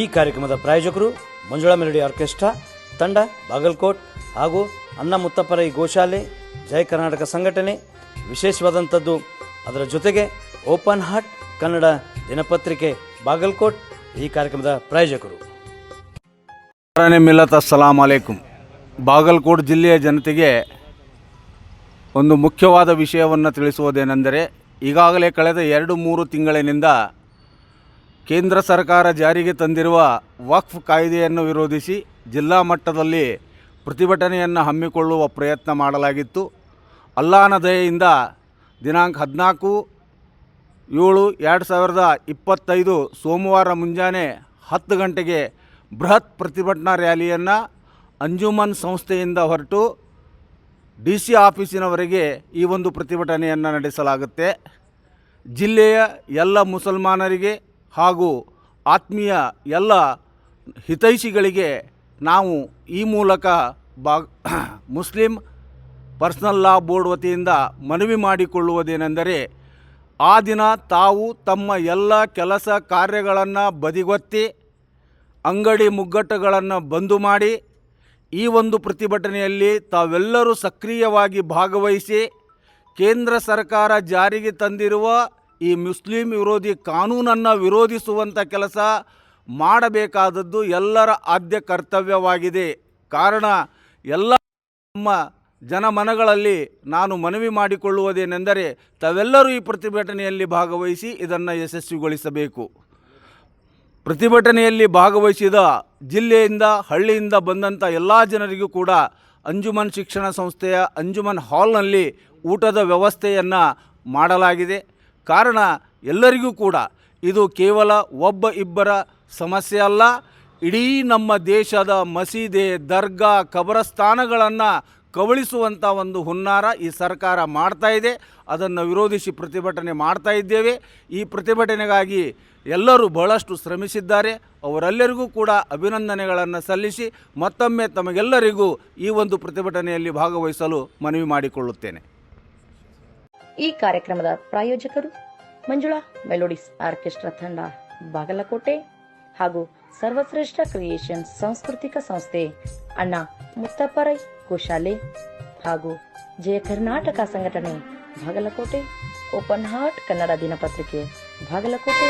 ಈ ಕಾರ್ಯಕ್ರಮದ ಪ್ರಾಯೋಜಕರು ಮಂಜುಳಾ ಮೆಲಡಿ ಆರ್ಕೆಸ್ಟ್ರಾ, ತಂಡ, ಬಾಗಲ್ಕೋಟ್ ಹಾಗೂ ಅನ್ನ ಮುತ್ತಪ್ಪರೈ ಗೋಶಾಲೆ ಜಯ ಕರ್ನಾಟಕ ಸಂಘಟನೆ, ವಿಶೇಷವಾದಂಥದ್ದು ಅದರ ಜೊತೆಗೆ ಓಪನ್ ಹಾರ್ಟ್ ಕನ್ನಡ ದಿನಪತ್ರಿಕೆ, ಬಾಗಲ್ಕೋಟ್ ಈ ಕಾರ್ಯಕ್ರಮದ ಪ್ರಾಯೋಜಕರು. ಮಿಲತ್ ಅಸ್ಸಲಾಂ ಅಲೈಕುಂ. ಬಾಗಲಕೋಟೆ ಜಿಲ್ಲೆಯ ಜನತೆಗೆ ಒಂದು ಮುಖ್ಯವಾದ ವಿಷಯವನ್ನು ತಿಳಿಸುವುದೇನೆಂದರೆ ಈಗಾಗಲೇ ಕಳೆದ ಎರಡು ಮೂರು ತಿಂಗಳಿನಿಂದ ಕೇಂದ್ರ ಸರ್ಕಾರ ಜಾರಿಗೆ ತಂದಿರುವ ವಕ್ಫ್ ಕಾಯ್ದೆಯನ್ನು ವಿರೋಧಿಸಿ ಜಿಲ್ಲಾ ಮಟ್ಟದಲ್ಲಿ ಪ್ರತಿಭಟನೆಯನ್ನು ಹಮ್ಮಿಕೊಳ್ಳುವ ಪ್ರಯತ್ನ ಮಾಡಲಾಗಿತ್ತು. ಅಲ್ಲಾನ ದಯೆಯಿಂದ ದಿನಾಂಕ ಹದಿನಾಲ್ಕು ಏಳು ಎರಡು ಸಾವಿರದ ಇಪ್ಪತ್ತೈದು ಸೋಮವಾರ ಮುಂಜಾನೆ ಹತ್ತು ಗಂಟೆಗೆ ಬೃಹತ್ ಪ್ರತಿಭಟನಾ ರ್ಯಾಲಿಯನ್ನು ಅಂಜುಮನ್ ಸಂಸ್ಥೆಯಿಂದ ಹೊರಟು ಡಿ ಸಿ ಆಫೀಸಿನವರೆಗೆ ಈ ಒಂದು ಪ್ರತಿಭಟನೆಯನ್ನು ನಡೆಸಲಾಗುತ್ತೆ. ಜಿಲ್ಲೆಯ ಎಲ್ಲ ಮುಸಲ್ಮಾನರಿಗೆ ಹಾಗೂ ಆತ್ಮೀಯ ಎಲ್ಲ ಹಿತೈಷಿಗಳಿಗೆ ನಾವು ಈ ಮೂಲಕ ಬಾ ಮುಸ್ಲಿಂ ಪರ್ಸನಲ್ ಲಾ ಬೋರ್ಡ್ ವತಿಯಿಂದ ಮನವಿ ಮಾಡಿಕೊಳ್ಳುವುದೇನೆಂದರೆ, ಆ ದಿನ ತಾವು ತಮ್ಮ ಎಲ್ಲ ಕೆಲಸ ಕಾರ್ಯಗಳನ್ನು ಬದಿಗೊತ್ತಿ, ಅಂಗಡಿ ಮುಗ್ಗಟ್ಟುಗಳನ್ನು ಬಂದು ಮಾಡಿ, ಈ ಒಂದು ಪ್ರತಿಭಟನೆಯಲ್ಲಿ ತಾವೆಲ್ಲರೂ ಸಕ್ರಿಯವಾಗಿ ಭಾಗವಹಿಸಿ, ಕೇಂದ್ರ ಸರ್ಕಾರ ಜಾರಿಗೆ ತಂದಿರುವ ಈ ಮುಸ್ಲಿಂ ವಿರೋಧಿ ಕಾನೂನನ್ನು ವಿರೋಧಿಸುವಂಥ ಕೆಲಸ ಮಾಡಬೇಕಾದದ್ದು ಎಲ್ಲರ ಆದ್ಯ ಕರ್ತವ್ಯವಾಗಿದೆ. ಕಾರಣ, ಎಲ್ಲ ನಮ್ಮ ಜನಮನಗಳಲ್ಲಿ ನಾನು ಮನವಿ ಮಾಡಿಕೊಳ್ಳುವುದೇನೆಂದರೆ, ತಾವೆಲ್ಲರೂ ಈ ಪ್ರತಿಭಟನೆಯಲ್ಲಿ ಭಾಗವಹಿಸಿ ಇದನ್ನು ಯಶಸ್ವಿಗೊಳಿಸಬೇಕು. ಪ್ರತಿಭಟನೆಯಲ್ಲಿ ಭಾಗವಹಿಸಿದ ಜಿಲ್ಲೆಯಿಂದ, ಹಳ್ಳಿಯಿಂದ ಬಂದಂಥ ಎಲ್ಲ ಜನರಿಗೂ ಕೂಡ ಅಂಜುಮನ್ ಶಿಕ್ಷಣ ಸಂಸ್ಥೆಯ ಅಂಜುಮನ್ ಹಾಲ್ನಲ್ಲಿ ಊಟದ ವ್ಯವಸ್ಥೆಯನ್ನು ಮಾಡಲಾಗಿದೆ. ಕಾರಣ ಎಲ್ಲರಿಗೂ ಕೂಡ ಇದು ಕೇವಲ ಒಬ್ಬ ಇಬ್ಬರ ಸಮಸ್ಯೆ ಅಲ್ಲ. ಇಡೀ ನಮ್ಮ ದೇಶದ ಮಸೀದೆ, ದರ್ಗಾ, ಕಬರಸ್ಥಾನಗಳನ್ನು ಕಬಳಿಸುವಂಥ ಒಂದು ಹುನ್ನಾರ ಈ ಸರ್ಕಾರ ಮಾಡ್ತಾ ಇದೆ. ಅದನ್ನು ವಿರೋಧಿಸಿ ಪ್ರತಿಭಟನೆ ಮಾಡ್ತಾ ಇದ್ದೇವೆ. ಈ ಪ್ರತಿಭಟನೆಗಾಗಿ ಎಲ್ಲರೂ ಬಹಳಷ್ಟು ಶ್ರಮಿಸಿದ್ದಾರೆ. ಅವರೆಲ್ಲರಿಗೂ ಕೂಡ ಅಭಿನಂದನೆಗಳನ್ನು ಸಲ್ಲಿಸಿ ಮತ್ತೊಮ್ಮೆ ತಮಗೆಲ್ಲರಿಗೂ ಈ ಒಂದು ಪ್ರತಿಭಟನೆಯಲ್ಲಿ ಭಾಗವಹಿಸಲು ಮನವಿ ಮಾಡಿಕೊಳ್ಳುತ್ತೇನೆ. ಈ ಕಾರ್ಯಕ್ರಮದ ಪ್ರಾಯೋಜಕರು ಮಂಜುಳಾ ಮೆಲೋಡಿಸ್ ಆರ್ಕೆಸ್ಟ್ರಾ ತಂಡ ಬಾಗಲಕೋಟೆ ಹಾಗೂ ಸರ್ವಶ್ರೇಷ್ಠ ಕ್ರಿಯೇಷನ್ ಸಾಂಸ್ಕೃತಿಕ ಸಂಸ್ಥೆ ಅಣ್ಣ ಮುತ್ತಪ್ಪರೈ ಕೋಶಾಲೆ ಹಾಗೂ ಜಯ ಕರ್ನಾಟಕ ಸಂಘಟನೆ ಬಾಗಲಕೋಟೆ ಓಪನ್ ಹಾರ್ಟ್ ಕನ್ನಡ ದಿನಪತ್ರಿಕೆ ಬಾಗಲಕೋಟೆ.